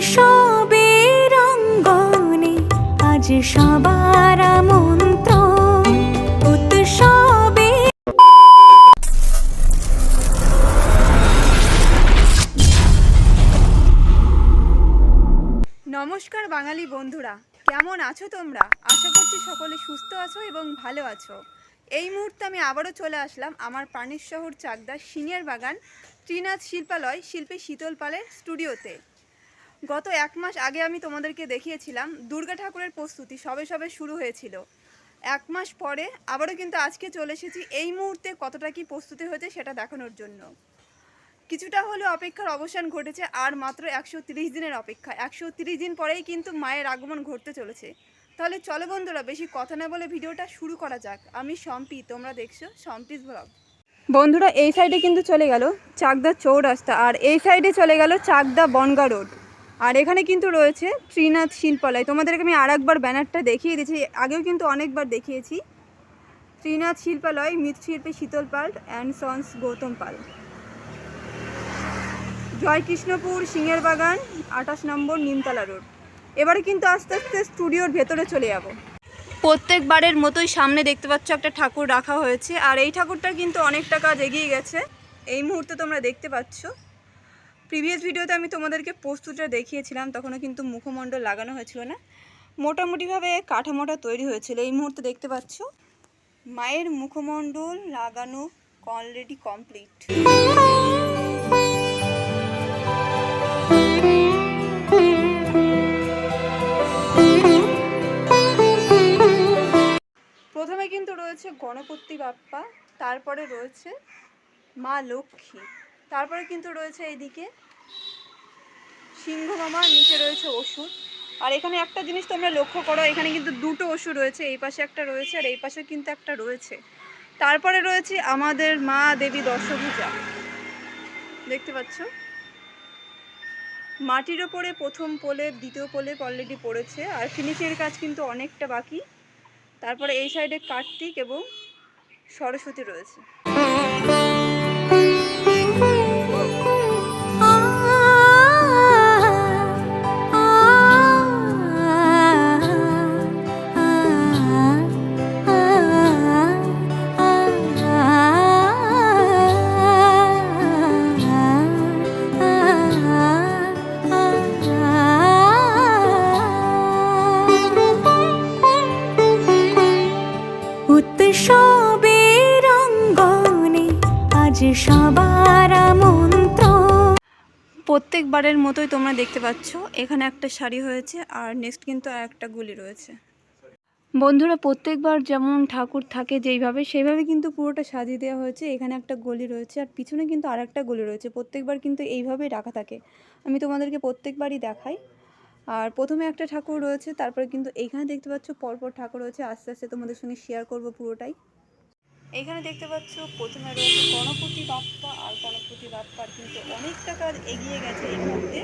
উৎসবের অঙ্গনে আজ সবার মন্ত্র উৎসবে নমস্কার বাঙালি বন্ধুরা, কেমন আছো তোমরা? আশা করছি সকলে সুস্থ আছো এবং ভালো আছো। এই মুহূর্তে আমি আবারও চলে আসলাম আমার প্রাণীর শহর চাকদা সিনিয়র বাগান, ত্রিনাথ শিল্পালয়, শিল্পী শীতল পালের স্টুডিওতে। গত এক মাস আগে আমি তোমাদেরকে দেখিয়েছিলাম দুর্গা ঠাকুরের প্রস্তুতি সবে সবে শুরু হয়েছিল। এক মাস পরে আবারও কিন্তু আজকে চলে এসেছি এই মুহূর্তে কতটা কি প্রস্তুতি হয়েছে সেটা দেখানোর জন্য। কিছুটা হলেও অপেক্ষার অবসান ঘটেছে, আর মাত্র একশো তিরিশ দিনের অপেক্ষা। একশো তিরিশ দিন পরেই কিন্তু মায়ের আগমন ঘটতে চলেছে। তাহলে চলো বন্ধুরা, বেশি কথা না বলে ভিডিওটা শুরু করা যাক। আমি সম্পি তোমরা দেখছ সম্পিস ব্লগ। বন্ধুরা, এই সাইডে কিন্তু চলে গেল চাকদা চৌরাস্তা, আর এই সাইডে চলে গেল চাকদা বনগা রোড আর এখানে কিন্তু রয়েছে ত্রিনাথ শিল্পালয়। তোমাদেরকে আমি আর একবার ব্যানারটা দেখিয়ে দিয়েছি আগেও কিন্তু অনেকবার দেখিয়েছি। ত্রিনাথ শিল্পালয়, মৃৎশিল্পী শীতল পাল অ্যান্ড সন্স গৌতম পাল। জয়কৃষ্ণপুর সিংহের বাগান আঠাশ নম্বর, নিমতলা রোড। এবারে কিন্তু আস্তে আস্তে স্টুডিওর ভেতরে চলে যাব। প্রত্যেকবারের মতোই সামনে দেখতে পাচ্ছ একটা ঠাকুর রাখা হয়েছে। আর এই ঠাকুরটা কিন্তু অনেকটা কাজ এগিয়ে গেছে। এই মুহূর্তে তোমরা দেখতে পাচ্ছ প্রিভিয়াস ভিডিওতে আমি তোমাদেরকে প্রস্তুতটা দেখিয়েছিলাম, তখনও কিন্তু মুখমণ্ডল লাগানো হয়েছিল না। মোটামুটিভাবে কাঠামোটা তৈরি হয়েছিল, এই মুহূর্তে দেখতে পাচ্ছ, মায়ের মুখমণ্ডল লাগানো অলরেডি কমপ্লিট প্রথমে কিন্তু রয়েছে গণপতি বাপ্পা, তারপরে রয়েছে মা লক্ষ্মী। তারপরে কিন্তু রয়েছে এইদিকে সিংহ মামা নিচে রয়েছে ওষুধ। আর এখানে একটা জিনিস তোমরা লক্ষ্য করো, এখানে কিন্তু দুটো ওষুধ রয়েছে, এই পাশে একটা রয়েছে আর এই পাশে কিন্তু একটা রয়েছে। তারপরে রয়েছে আমাদের মা দেবী দশভূজা। দেখতে পাচ্ছ? মাটির ওপরে প্রথম প্রলেপ দ্বিতীয় প্রলেপ অলরেডি পড়েছে, আর ফিনিশের কাজ কিন্তু অনেকটা বাকি। তারপরে এই সাইডে কার্তিক এবং সরস্বতী রয়েছে। আজ সবার প্রত্যেকবারের মতোই তোমরা দেখতে পাচ্ছ, এখানে একটা শাড়ি হয়েছে আর নেক্সট কিন্তু আর একটা গুলি রয়েছে। বন্ধুরা, প্রত্যেকবার যেমন ঠাকুর থাকে যেইভাবে, সেইভাবে কিন্তু পুরোটা সাজিয়ে দেওয়া হয়েছে। এখানে একটা গলি রয়েছে আর পিছনে কিন্তু আর একটা গলি রয়েছে। প্রত্যেকবার কিন্তু এইভাবেই রাখা থাকে। আমি তোমাদেরকে প্রত্যেকবারই দেখাই। আর প্রথমে একটা ঠাকুর রয়েছে, তারপরে কিন্তু এইখানে দেখতে পাচ্ছ, পরপর ঠাকুর রয়েছে। আস্তে আস্তে তোমাদের সঙ্গে শেয়ার করব পুরোটাই। এইখানে দেখতে পাচ্ছ, প্রথমে রয়েছে গণপতি বাপ্পা আর গণপতি বাপ্পার কিন্তু অনেকটা কাজ এগিয়ে গেছে এই মুহূর্তে।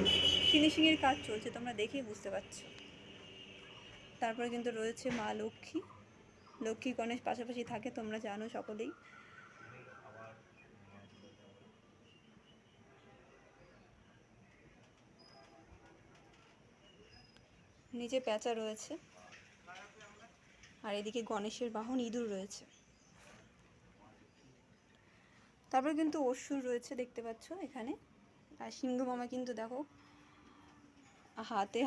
ফিনিশিংয়ের কাজ চলছে, তোমরা দেখেই বুঝতে পারছ। তারপরে কিন্তু রয়েছে মা লক্ষ্মী। লক্ষ্মী গণেশ পাশাপাশি থাকে, তোমরা জানো সকলেই। নিচে প্যাঁচা রয়েছে। আর এদিকে গণেশের বাহন ইঁদুর রয়েছে। তারপরে কিন্তু অসুর রয়েছে, দেখতে পাচ্ছ এখানে। আর সিংহ মামা কিন্তু দেখো, হাতে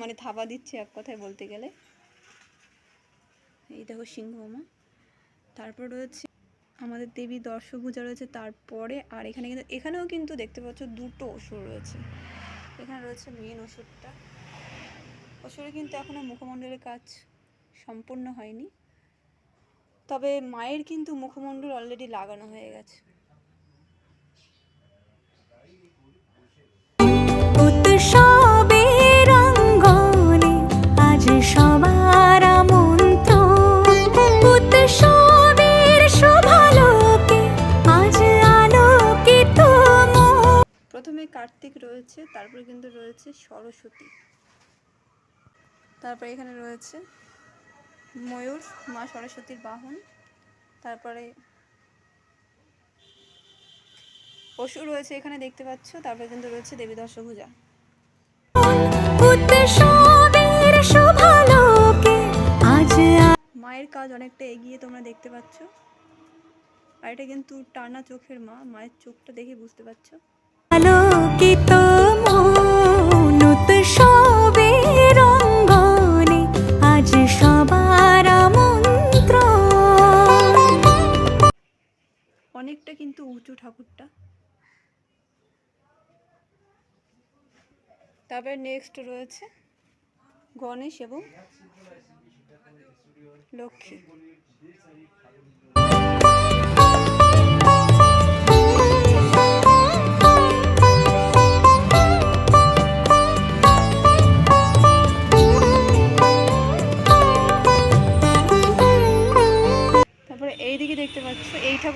মানে থাবা দিচ্ছে এক কথায় বলতে গেলে। এই দেখো সিংহ মামা। তারপর রয়েছে আমাদের দেবী দর্শভূজা রয়েছে, তারপরে আর এখানে কিন্তু, এখানেও কিন্তু দেখতে পাচ্ছ দুটো অসুর রয়েছে। এখানে রয়েছে মেন ওষুধটা অসুরে কিন্তু এখনও মুখমণ্ডলের কাজ সম্পূর্ণ হয়নি। তবে মায়ের কিন্তু মুখমণ্ডল অলরেডি লাগানো হয়ে গেছে। তারপরে কিন্তু রয়েছে সরস্বতী। তারপরে এখানে রয়েছে ময়ূর মা সরস্বতীর বাহন। তারপরে পশু রয়েছে এখানে দেখতে পাচ্ছ তারপরে কিন্তু রয়েছে দেবী দশভূজা। মায়ের কাজ অনেকটা এগিয়ে তোমরা দেখতে পাচ্ছ। আর এটা কিন্তু টানা চোখের মা মায়ের চোখটা দেখে বুঝতে পারছ। উৎসবের অঙ্গনে আজ সবার অনেকটা কিন্তু উঁচু ঠাকুরটা। তারপরে নেক্সট রয়েছে গণেশ এবং লক্ষ্মী।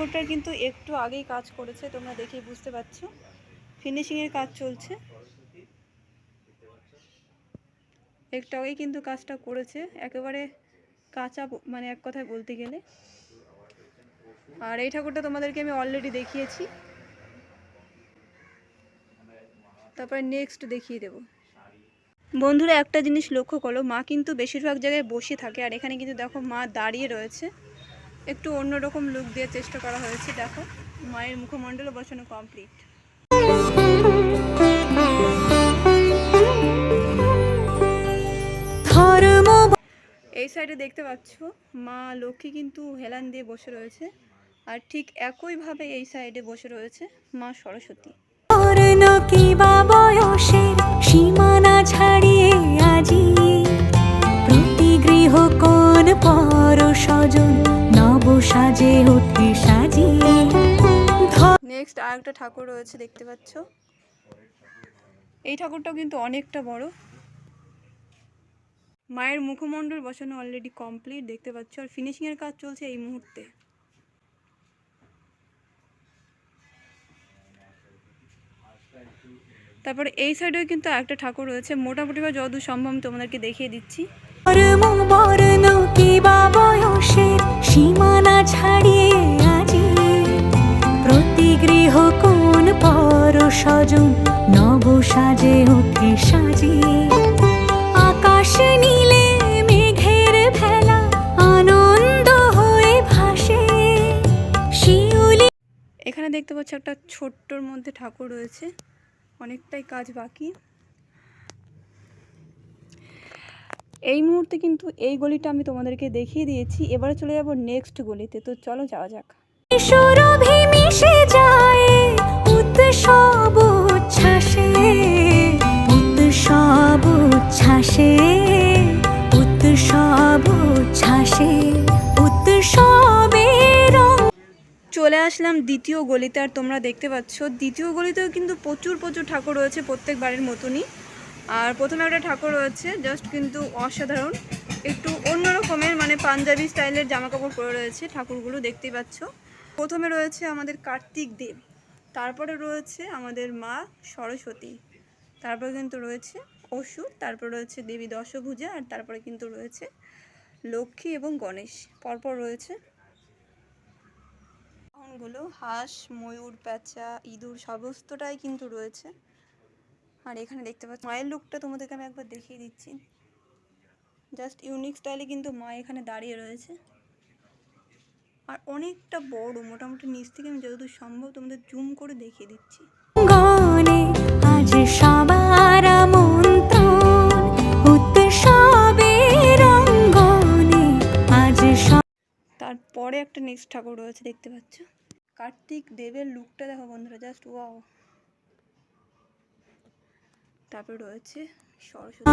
ঠাকুরটার কিন্তু একটু আগেই কাজ করেছে, তোমরা দেখেই বুঝতে পারছ। ফিনিশিংয়ের কাজ চলছে। একটু আগেই কিন্তু কাজটা করেছে, একেবারে কাঁচা মানে এক কথায় বলতে গেলে। আর এই ঠাকুরটা তোমাদেরকে আমি অলরেডি দেখিয়েছি। তারপরে নেক্সট দেখিয়ে দেবো। বন্ধুরা একটা জিনিস লক্ষ্য করো, মা কিন্তু বেশিরভাগ জায়গায় বসে থাকে, আর এখানে কিন্তু দেখো মা দাঁড়িয়ে রয়েছে। একটু অন্যরকম লুক দেওয়ার চেষ্টা করা হয়েছে দেখো। মায়ের মুখমণ্ডলও বসানো কমপ্লিট এই সাইডে দেখতে পাচ্ছ মা লক্ষ্মী কিন্তু হেলান দিয়ে বসে রয়েছে। আর ঠিক একইভাবে এই সাইডে বসে রয়েছে মা সরস্বতী। সীমানা ছাড়িয়ে আজি প্রতি গৃহ কোন পর স্বজন সাজে সাজিয়ে। নেক্সট আর একটা ঠাকুর রয়েছে দেখতে পাচ্ছ। এই ঠাকুরটাও কিন্তু অনেকটা বড়। মায়ের মুখমণ্ডল বসানো অলরেডি কমপ্লিট দেখতে পাচ্ছ। আর ফিনিশিংয়ের কাজ চলছে এই মুহূর্তে। তারপরে এই সাইডেও কিন্তু একটা ঠাকুর রয়েছে। মোটামুটি বা যতদূর সম্ভব তোমাদেরকে দেখিয়ে দিচ্ছি। সীমানা ছাড়িয়ে আজি প্রতি গৃহ কোন পর স্বজন নব সাজে ওঠে সাজিয়ে আকাশ নীলে মেঘের ভেলা আনন্দ হয়ে ভাসে। শিউলি এখানে দেখতে পাচ্ছ একটা ছোট্টর মধ্যে ঠাকুর রয়েছে। অনেকটাই কাজ বাকি। এই মুহূর্তে কিন্তু এই গলিটা আমি তোমাদেরকে দেখিয়ে দিয়েছি। এবারে চলে যাব নেক্সট গলিতে। তো চলো যাওয়া যাক। মিশে যায় উৎসব উচ্ছ্বাসে। উৎসব উচ্ছ্বাসে উৎসব উচ্ছ্বাসে। উৎসবের চলে আসলাম দ্বিতীয় গলিতে। আর তোমরা দেখতে পাচ্ছ দ্বিতীয় গলিতেও কিন্তু প্রচুর প্রচুর ঠাকুর রয়েছে প্রত্যেক বাড়ির মতনই। আর প্রথমে একটা ঠাকুর রয়েছে জাস্ট কিন্তু অসাধারণ। একটু অন্য রকমের মানে পাঞ্জাবি স্টাইলের জামা কাপড় পরে রয়েছে ঠাকুরগুলো, দেখতেই পাচ্ছ। প্রথমে রয়েছে আমাদের কার্তিক দেব, তারপরে রয়েছে আমাদের মা সরস্বতী, তারপরে কিন্তু রয়েছে অসুর, তারপর রয়েছে দেবী দশভূজা, আর তারপরে কিন্তু রয়েছে লক্ষ্মী এবং গণেশ। পরপর রয়েছে বাহনগুলো হাঁস, ময়ূর প্যাঁচা ইঁদুর, সমস্তটাই কিন্তু রয়েছে। আর এখানে দেখতে পাচ্ছি মায়ের লুকটা তোমাদেরকে আমি একবার দেখিয়ে দিচ্ছি। জাস্ট ইউনিক স্টাইলে কিন্তু মা এখানে দাঁড়িয়ে রয়েছে। আর অনেকটা বড় মোটামুটি নিচ থেকে আমি যতদূর সম্ভব তোমাদের জুম করে দেখিয়ে দিচ্ছি। আজ সবার তারপরে একটা নেক্সট ঠাকুর রয়েছে দেখতে পাচ্ছ। কার্তিক দেবের লুকটা দেখো বন্ধুরা জাস্ট ওয়াও তারপরে রয়েছে সরস্বতী।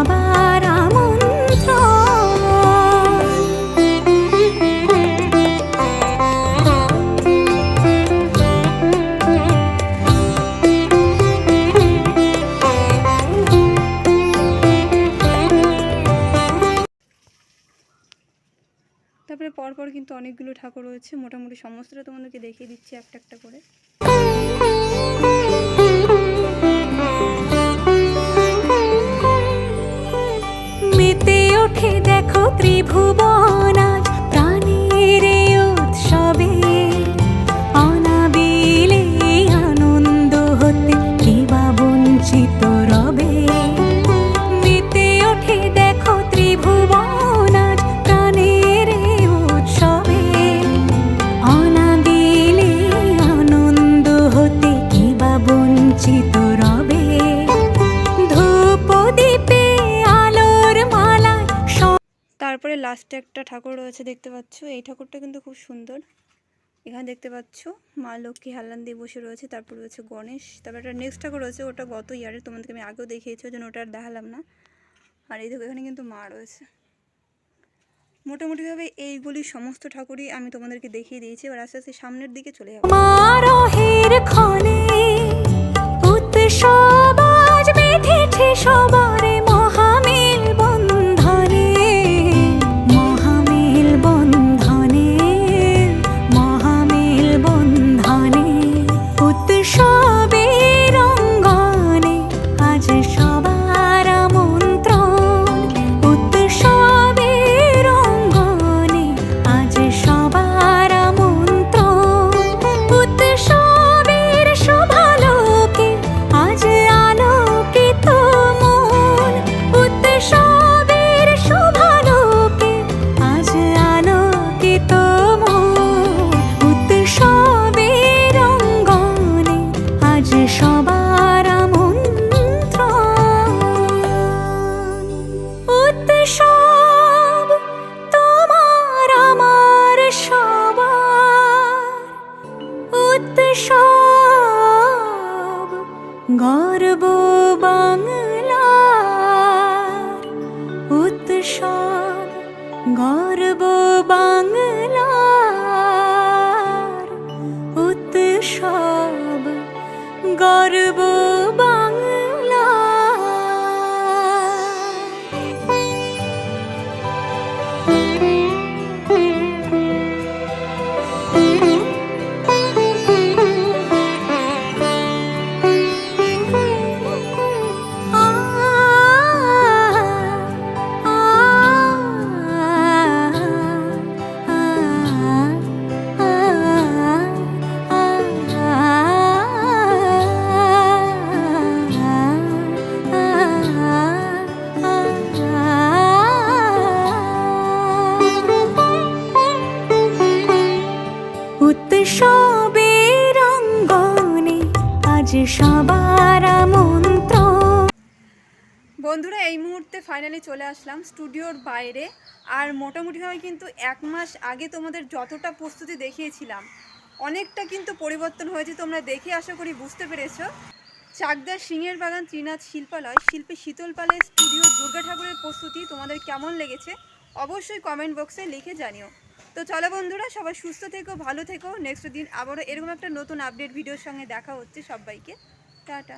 তারপরে পরপর কিন্তু অনেকগুলো ঠাকুর রয়েছে। মোটামুটি সমস্তটা তোমাদেরকে দেখিয়ে দিচ্ছি একটা একটা করে। লাস্টে একটা ঠাকুর রয়েছে দেখতে পাচ্ছ। এই ঠাকুরটা কিন্তু খুব সুন্দর। এখানে দেখতে পাচ্ছ, মা লক্ষ্মী হাল্লান দিয়ে বসে রয়েছে, তারপর রয়েছে গণেশ, তারপর একটা নেক্সট ঠাকুর রয়েছে, ওটা গত ইয়ারে তোমাদেরকে আমি আগেও দেখিয়েছি, ওই জন্য ওটা আর দেখালাম না। আর এই দেখো, এখানে কিন্তু মা রয়েছে। মোটামুটিভাবে এইগুলি সমস্ত ঠাকুরই আমি তোমাদেরকে দেখিয়ে দিয়েছি, এবার আস্তে আস্তে সামনের দিকে চলে যাব। ক্ষণে ফাইনালি চলে আসলাম স্টুডিওর বাইরে। আর মোটামুটিভাবে কিন্তু এক মাস আগে তোমাদের যতটা প্রস্তুতি দেখিয়েছিলাম, অনেকটা কিন্তু পরিবর্তন হয়েছে তোমরা দেখে আশা করি বুঝতে পেরেছ। চাকদার সিংয়ের বাগান ত্রিনাথ শিল্পালয়, শিল্পী শীতল পালের স্টুডিও দুর্গা ঠাকুরের প্রস্তুতি তোমাদের কেমন লেগেছে, অবশ্যই কমেন্ট বক্সে লিখে জানিও। তো চলো বন্ধুরা, সবাই সুস্থ থেকো, ভালো থেকো নেক্সট দিন আবারও এরকম একটা নতুন আপডেট ভিডিওর সঙ্গে দেখা হচ্ছে সবাইকে। টাটা।